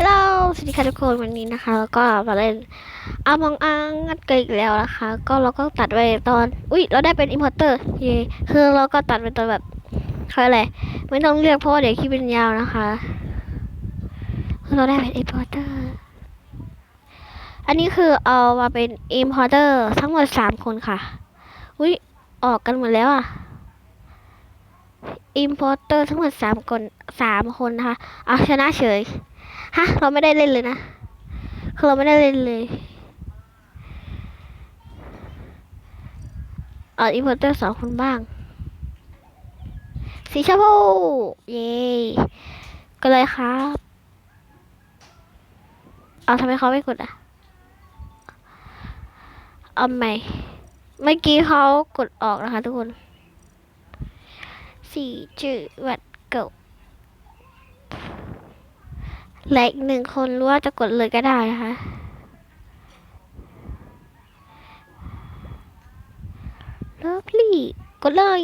ฮัลโหลสวัสดีค่ะทุกคนวันนี้นะคะแล้วก็มาเล่นอามองอังงัดกันอีกแล้วนะคะ ก็เราก็ตัดไว้ตอน อุ้ยเราได้เป็นอิ p พอร์เตอร์เย่คือเราก็ตัดไปตอนแบบเขาอะไรไม่ต้องเรียกเพราะเดี๋ยวคลิปเป็นยาวนะคะคือเราได้เป็นอิ p พอร์เตอร์อันนี้คือเอามาเป็นอิ p พอร์เตอร์ทั้งหมดสามคนค่ะ อุ้ยออกกันหมดแล้วอะอิ p พอร์เตอร์ทั้งหมดสามคนสามคนนะคะเอาชนะเฉย ฮะ เราไม่ได้เล่นเลยนะคือเราไม่ได้เล่นเลยเอาอินพอร์เตอร์สองคนบ้าง สีชมพูเย้ก็เลยครับ เอาทำไมเขาไม่กดอะ เอาใหม่ เมื่อกี้เขากดออกนะคะทุกคน สี่จืดวัดเก่า และอีกหนึ่งคนรู้ว่าจะกดเลยก็ได้นะคะ เลิฟลี่กดเลย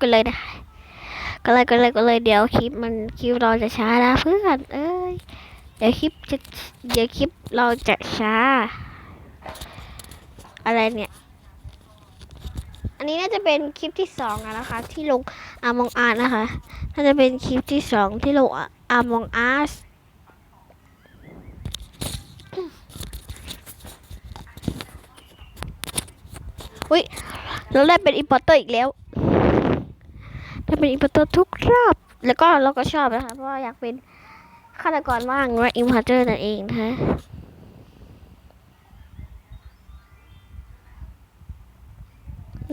กดเลยนะคะกดเลยกดเลยกดเลยเดี๋ยวคลิปมันคลิปเราจะช้านะเพื่อนเอ้ยเดี๋ยวคลิปจะเดี๋ยวคลิปเราจะช้า อะไรเนี่ย อันนี้น่าจะเป็นคลิปที่สองนะคะ ที่ลงอามองอาร์นะคะ น่าจะเป็นคลิปที่สองที่ลงอามองอาร์อุ้ยเราได้เป็นอินพอร์เตอร์อีกแล้วได้เป็นอินพอร์เตอร์ทุกรอบ แล้วก็เราก็ชอบนะคะเพราะาอยากเป็นฆาตกรบ้างว่าอินพอร์เตอร์นั่นเองนะคะ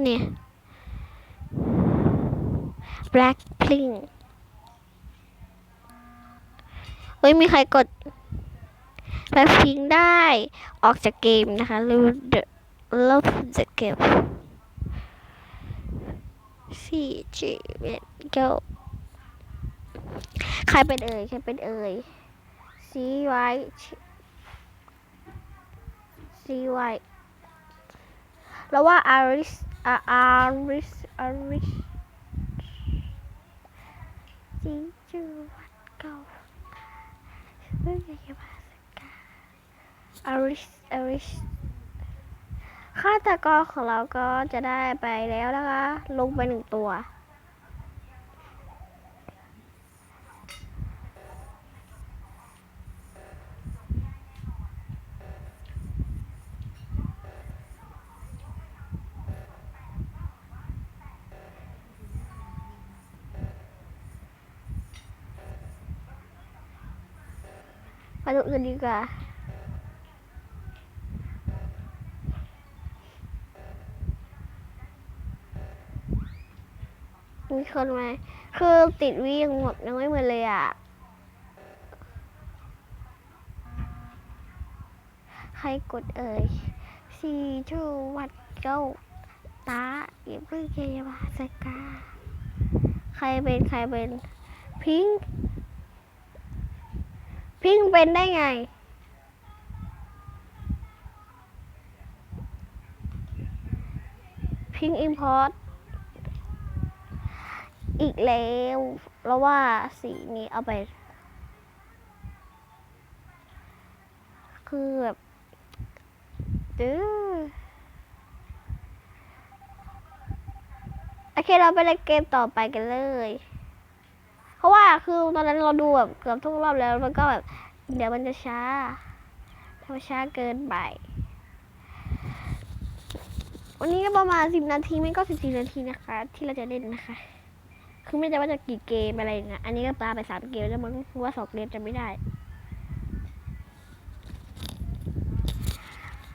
เนี่ย Blackpink เฮ้ย มีใครกด Blackpink ได้ออกจากเกมนะคะหรือ The Love the Game สี่จีเอ็ดเก้าใครเป็นเอ่ย ใครเป็นเอ่ยซีไวซีไวแล้วว่าอาริสอาอาริสอาริส จีจูวัดเก่าเพื่องยาบาสกาอริสอาริสฆาตกรของเราก็จะได้ไปแล้วนะคะ ลงไปหนึ่งตัว ไปดูอื่นดีกว่ามีคนไหมคือติดวียังหมดยังไม่หมดเลยอะ ใครกดเอ่ยสี่ชูวัดเก้าตาอย่าเพิ่งเกยาบาสกา ใครเป็น ใครเป็น พิงค์ พิงเป็นได้ไง พิงอิมพอร์ตอีกแล้วแล้วว่าสีนี้เอาไป คือแบบดื้อโอเคเราไปเล่นเกมต่อไปกันเลย ว่าคือตอนนั้นเราดูแบบเกือบทุกรอบแล้วมันก็แบบ เดี๋ยวมันจะช้าถ้ามันช้าเกินไป วันนี้ก็ประมาณสิบนาทีไม่ก็สิบสี่นาทีนะคะ ที่เราจะเล่นนะคะ คือไม่ได้ว่าจะกี่เกมอะไรอย่างเงี้ยอันนี้ก็ปลาไปสามเกมแล้วมันว่าสองเกมจะไม่ได้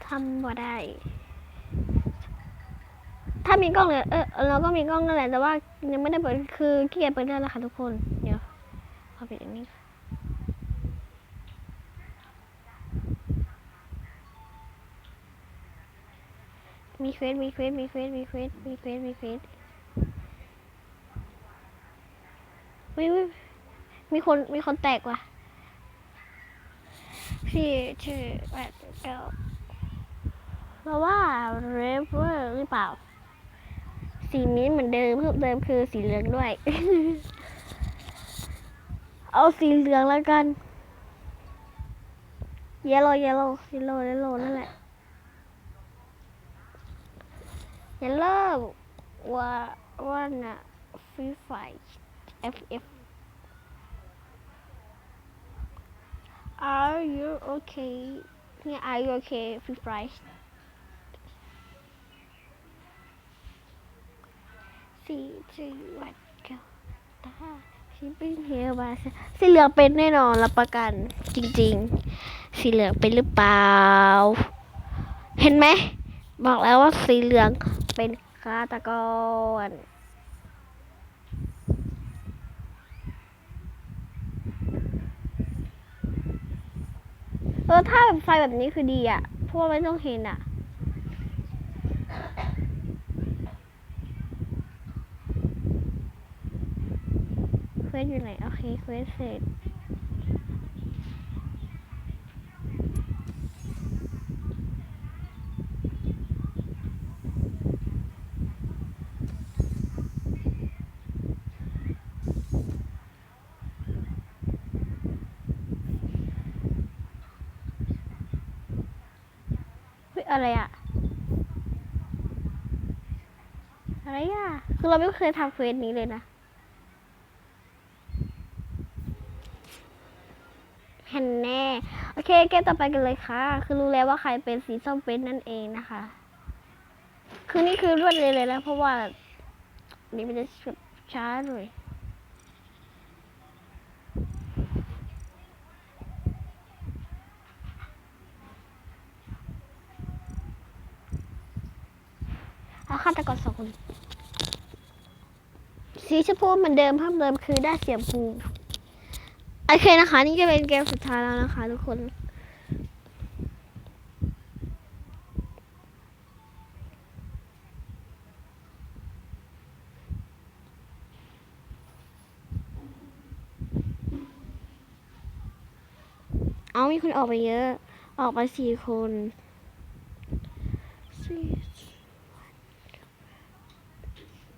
ทำบ่ได้ ถ้ามีกล้องเนี่ยเออเราก็มีกล้องนั่นแหละแต่ว่ายังไม่ได้เปิดคือขี้เกียจเปิดนั่นแหละค่ะทุกคน มีเอาปิดอย่างนี้มีเควสมีเควสมีเควสมีเควสมีเควสมีเควสวิวมีคน มีคนแตกว่ะ พี่ชื่อแปดเก้าเราว่าเรเวอร์หรือเปล่า สีนี้เหมือนเดิมเพิ่มเติมคือสีเหลืองด้วย เอาสีเหลืองแล้วกัน เยลโล่เยลโล่เยลโล่เยลโล่นั่นแหละ เยลโล่ว่าว่าน่ะฟรีไฟเอฟเอฟ Are you okay Yeah, Are you okay free fries สี่สี่วันก็ตา ชิปปิ้งเฮลบาสีเหลืองเป็นแน่นอนรับประกันจริง ๆ สีเหลืองเป็นหรือเปล่า เห็นไหม บอกแล้วว่าสีเหลืองเป็นฆาตกรเออถ้าแบบไฟแบบนี้คือดีอะ เพราะว่าไม่ต้องเห็นอะ เควส อยู่ไหน โอเคเควสเสร็จเฮ้ยอะไรอะอะไรอะคือเราไม่เคยทำเควสนี้เลยนะ เห็นแน่ โอเค เกมต่อไปกันเลยค่ะ คือรู้แล้วว่าใครเป็นสีส้มเป็นนั่นเองนะคะ คือนี่คือรวดเลยเลยนะ เพราะว่า นี่มันจะช้าหน่อยเอาฆาตกรสองคนสีชมพูเหมือนเดิมเพิ่มเติมคือได้เสียมพู โอเคนะคะ นี่จะเป็นเกมสุดท้ายแล้วนะคะทุกคน เอามีคนออกไปเยอะ ออกไปสี่คนซี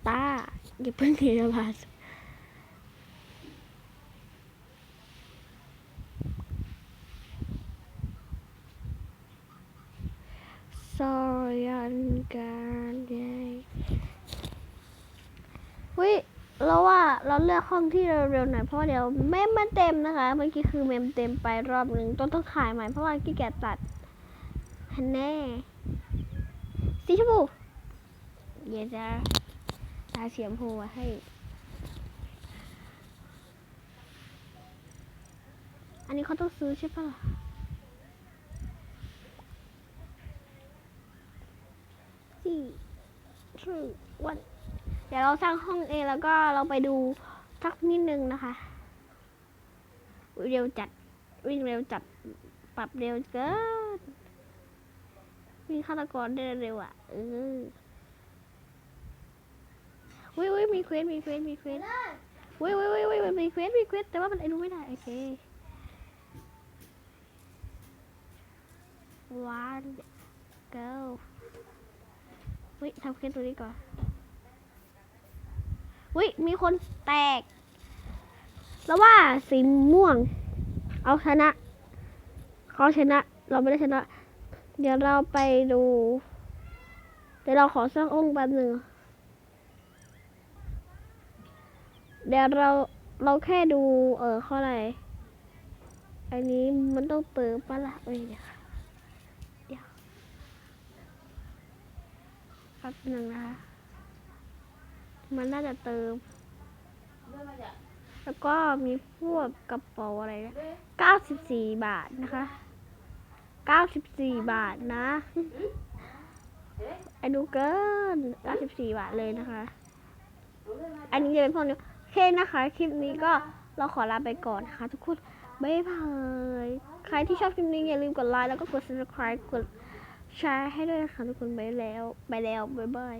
ตาอย่าเพิ่งเทระบาด สอยันการใหญ่วิเราว่าเราเลือกห้องที่เร็วๆหน่อยเพราะว่าเดี๋ยวเมมมันเต็มนะคะเมื่อกี้คือเมมเต็มไปรอบหนึ่งต้องต้องขายใหม่เพราะว่าขี้เกียจตัดฮันแน่สีชมพูเดี๋ยวจะตาเสียมพูให้อันนี้เขาต้องซื้อใช่ปะล่ะ สี่ two one เดี๋ยวเราสร้างห้องเองแล้วก็เราไปดูสักนิดนึงนะคะเร็วจัดวิ่งเร็วจัดปรับเร็วเกินวิ่งฆาตกรได้เร็วอะเออวิวิมีเควสมีเควสมีเควสวิวิวิวิมีเควสมีเควสแต่ว่ามันไอ้รู้ไม่ได้โอเค one go เฮ้ยทำเคสตัวนี้ก่อนเฮ้ยมีคนแตก แล้วว่าสีม่วง เอาชนะเขาชนะ เราไม่ได้ชนะ เดี๋ยวเราไปดู เดี๋ยวเราขอสร้างองค์แป๊บหนึ่งเดี๋ยวเราเราแค่ดู เออข้ออะไร อันนี้มันต้องเติมปะละ่ะเอ้ยเดี๋ยว แป๊บหนึ่งนะคะมันน่าจะเติม แล้วก็มีพวกกระเป๋าอะไรนะ94 บาทนะคะ 94 บาทนะไอ้ดูเกิน 94 บาทเลยนะคะ อันนี้จะเป็นพวกนี้โอเคนะคะ คลิปนี้ก็เราขอลาไปก่อนนะคะ ทุกคน บ๊ายบาย ใครที่ชอบคลิปนี้อย่าลืมกดไลค์แล้วก็กด subscribe กด แชร์ให้ด้วยนะคะทุกคนไปแล้ว ไปแล้ว บ๊ายบาย